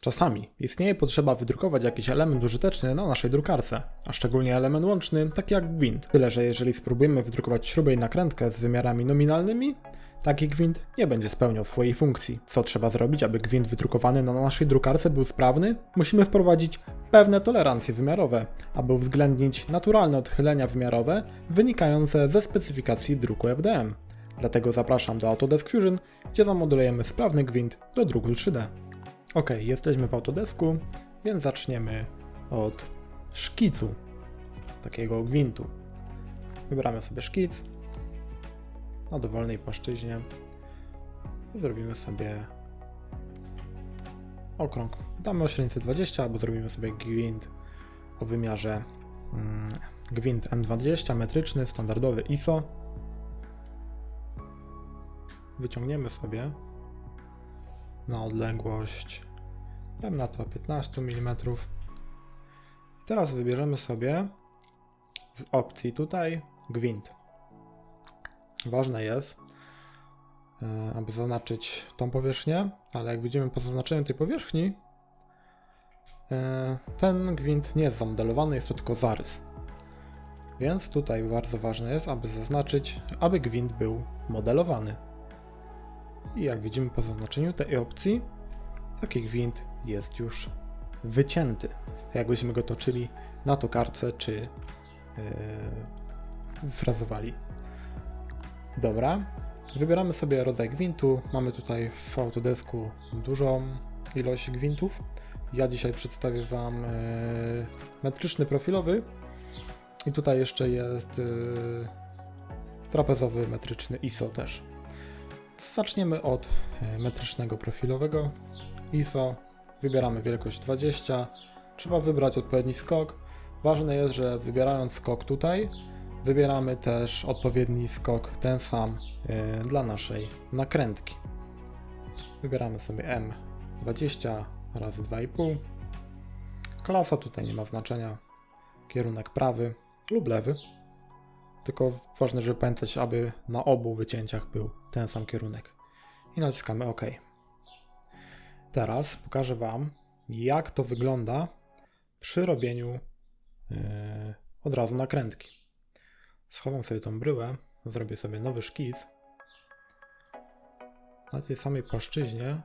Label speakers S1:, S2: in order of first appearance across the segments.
S1: Czasami istnieje potrzeba wydrukować jakiś element użyteczny na naszej drukarce, a szczególnie element łączny, taki jak gwint. Tyle, że jeżeli spróbujemy wydrukować śrubę i nakrętkę z wymiarami nominalnymi, taki gwint nie będzie spełniał swojej funkcji. Co trzeba zrobić, aby gwint wydrukowany na naszej drukarce był sprawny? Musimy wprowadzić pewne tolerancje wymiarowe, aby uwzględnić naturalne odchylenia wymiarowe wynikające ze specyfikacji druku FDM. Dlatego zapraszam do Autodesk Fusion, gdzie zamodelujemy sprawny gwint do druku 3D. Ok, jesteśmy w Autodesku, więc zaczniemy od szkicu takiego gwintu. Wybieramy sobie szkic na dowolnej płaszczyźnie i zrobimy sobie okrąg. Damy o średnicy 20, albo zrobimy sobie gwint o wymiarze mm, gwint M20 metryczny, standardowy ISO. Wyciągniemy sobie na odległość, dam na to 15 mm. Teraz wybierzemy sobie z opcji tutaj gwint. Ważne jest, e, aby zaznaczyć tą powierzchnię, ale jak widzimy po zaznaczeniu tej powierzchni, e, ten gwint nie jest zamodelowany, jest to tylko zarys. Więc tutaj bardzo ważne jest, aby zaznaczyć, aby gwint był modelowany. I jak widzimy po zaznaczeniu tej opcji, taki gwint jest już wycięty. Jakbyśmy go toczyli na tokarce czy yy, frazowali. Dobra, wybieramy sobie rodzaj gwintu. Mamy tutaj w Autodesku dużą ilość gwintów. Ja dzisiaj przedstawię Wam yy, metryczny profilowy i tutaj jeszcze jest yy, trapezowy metryczny ISO też. Zaczniemy od e, metrycznego profilowego ISO. Wybieramy wielkość 20. Trzeba wybrać odpowiedni skok. Ważne jest, że wybierając skok tutaj, wybieramy też odpowiedni skok, ten sam e, dla naszej nakrętki. Wybieramy sobie M20 razy 2,5. Klasa tutaj nie ma znaczenia. Kierunek prawy lub lewy. Tylko ważne, żeby pamiętać, aby na obu wycięciach był ten sam kierunek. I naciskamy OK. Teraz pokażę Wam, jak to wygląda przy robieniu yy, od razu nakrętki. Schowam sobie tą bryłę, zrobię sobie nowy szkic. Na tej samej płaszczyźnie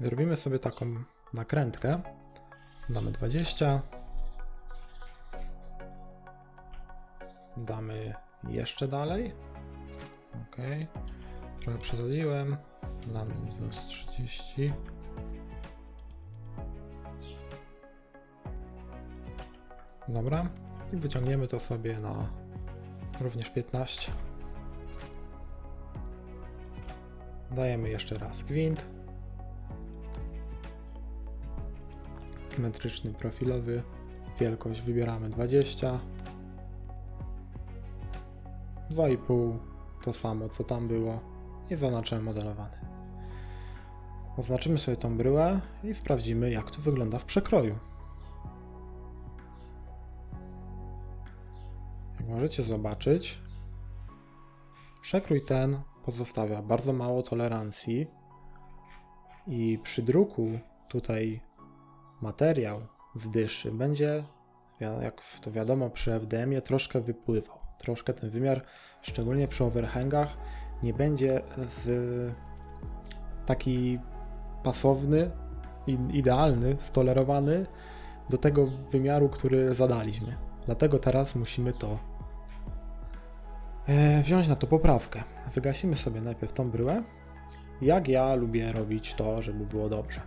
S1: zrobimy sobie taką nakrętkę. Damy 20. Damy jeszcze dalej. Ok. Trochę przesadziłem. Damy z 30. Dobra. I wyciągniemy to sobie na również 15. Dajemy jeszcze raz gwint. Metryczny profilowy. Wielkość wybieramy 20. 2,5 to samo co tam było i zaznaczyłem modelowany. Oznaczymy sobie tą bryłę i sprawdzimy jak to wygląda w przekroju. Jak możecie zobaczyć, przekrój ten pozostawia bardzo mało tolerancji i przy druku tutaj materiał z dyszy będzie, jak to wiadomo przy FDM-ie, troszkę wypływał troszkę ten wymiar, szczególnie przy overhangach, nie będzie z taki pasowny idealny, stolerowany do tego wymiaru, który zadaliśmy. Dlatego teraz musimy to e, wziąć na to poprawkę. Wygasimy sobie najpierw tą bryłę. Jak ja lubię robić to, żeby było dobrze.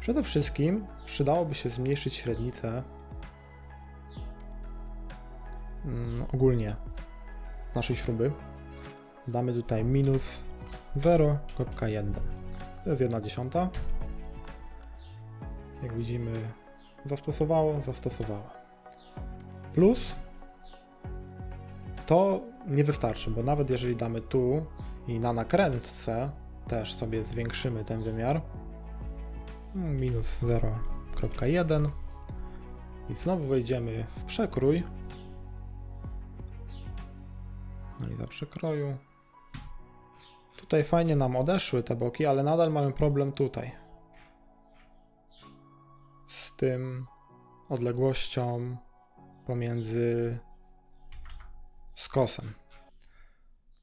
S1: Przede wszystkim przydałoby się zmniejszyć średnicę mm, ogólnie naszej śruby. Damy tutaj minus 0.1. To jest 1 dziesiąta. Jak widzimy, zastosowało, zastosowało. Plus to nie wystarczy, bo nawet jeżeli damy tu i na nakrętce też sobie zwiększymy ten wymiar, minus 0.1 i znowu wejdziemy w przekrój, no i za przekroju. Tutaj fajnie nam odeszły te boki, ale nadal mamy problem tutaj. z tym odległością pomiędzy skosem.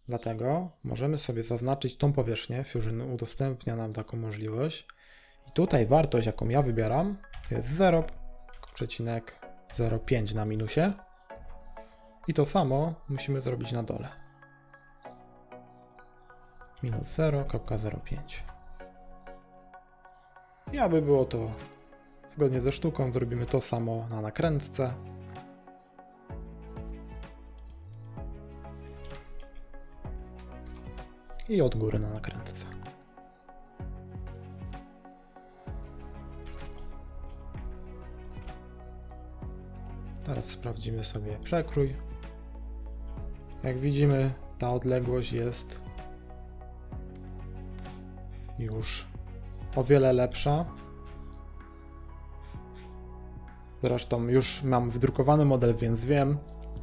S1: Dlatego możemy sobie zaznaczyć tą powierzchnię. Fusion udostępnia nam taką możliwość. I tutaj wartość, jaką ja wybieram, jest 0,05 na minusie. I to samo musimy zrobić na dole. Minus 0,05. I aby było to zgodnie ze sztuką, zrobimy to samo na nakrętce. I od góry na nakrętce. Teraz sprawdzimy sobie przekrój. Jak widzimy, ta odległość jest już o wiele lepsza. Zresztą już mam wydrukowany model, więc wiem,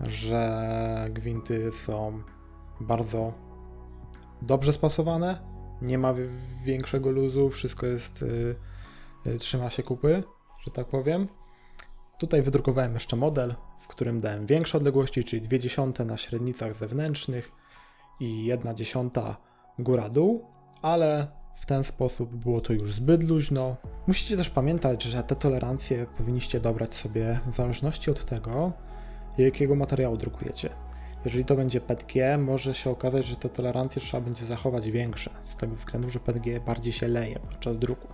S1: że gwinty są bardzo dobrze spasowane. Nie ma wi- większego luzu, wszystko jest y, y, trzyma się kupy, że tak powiem. Tutaj wydrukowałem jeszcze model, w którym dałem większe odległości, czyli 2 dziesiąte na średnicach zewnętrznych i 1 dziesiąta góra-dół, ale w ten sposób było to już zbyt luźno. Musicie też pamiętać, że te tolerancje powinniście dobrać sobie w zależności od tego, jakiego materiału drukujecie. Jeżeli to będzie PETG, może się okazać, że te tolerancje trzeba będzie zachować większe, z tego względu, że PETG bardziej się leje podczas druku.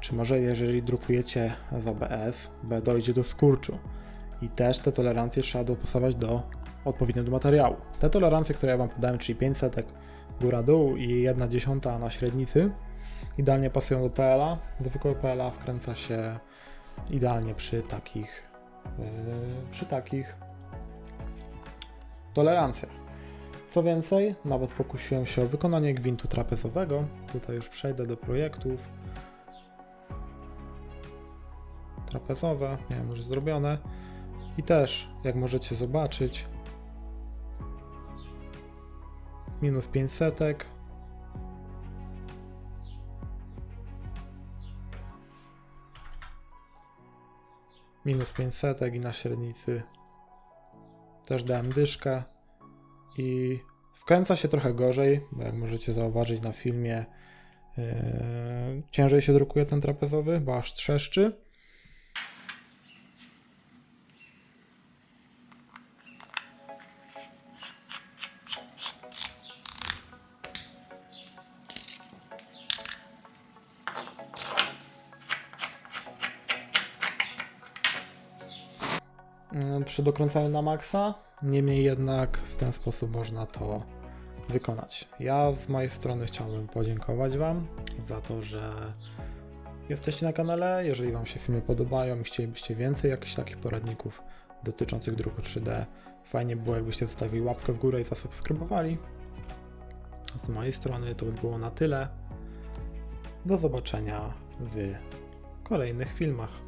S1: Czy może jeżeli drukujecie z ABS, dojdzie do skurczu i też te tolerancje trzeba dopasować do odpowiednio do materiału. Te tolerancje, które ja Wam podałem, czyli 500 góra-dół i 1 dziesiąta na średnicy, idealnie pasują do PLA. Zwykłego PLA wkręca się idealnie przy takich, yy, przy takich tolerancjach. Co więcej, nawet pokusiłem się o wykonanie gwintu trapezowego. Tutaj już przejdę do projektów. Trapezowe, miałem już zrobione. I też, jak możecie zobaczyć, minus 500. Minus 500 i na średnicy też dałem dyszkę i wkręca się trochę gorzej, bo jak możecie zauważyć na filmie, yy, ciężej się drukuje ten trapezowy, bo aż trzeszczy. Przy dokręcaniu na maksa. Niemniej jednak w ten sposób można to wykonać. Ja z mojej strony chciałbym podziękować Wam za to, że jesteście na kanale. Jeżeli Wam się filmy podobają i chcielibyście więcej jakichś takich poradników dotyczących druku 3D, fajnie było jakbyście zostawili łapkę w górę i zasubskrybowali. Z mojej strony to by było na tyle. Do zobaczenia w kolejnych filmach.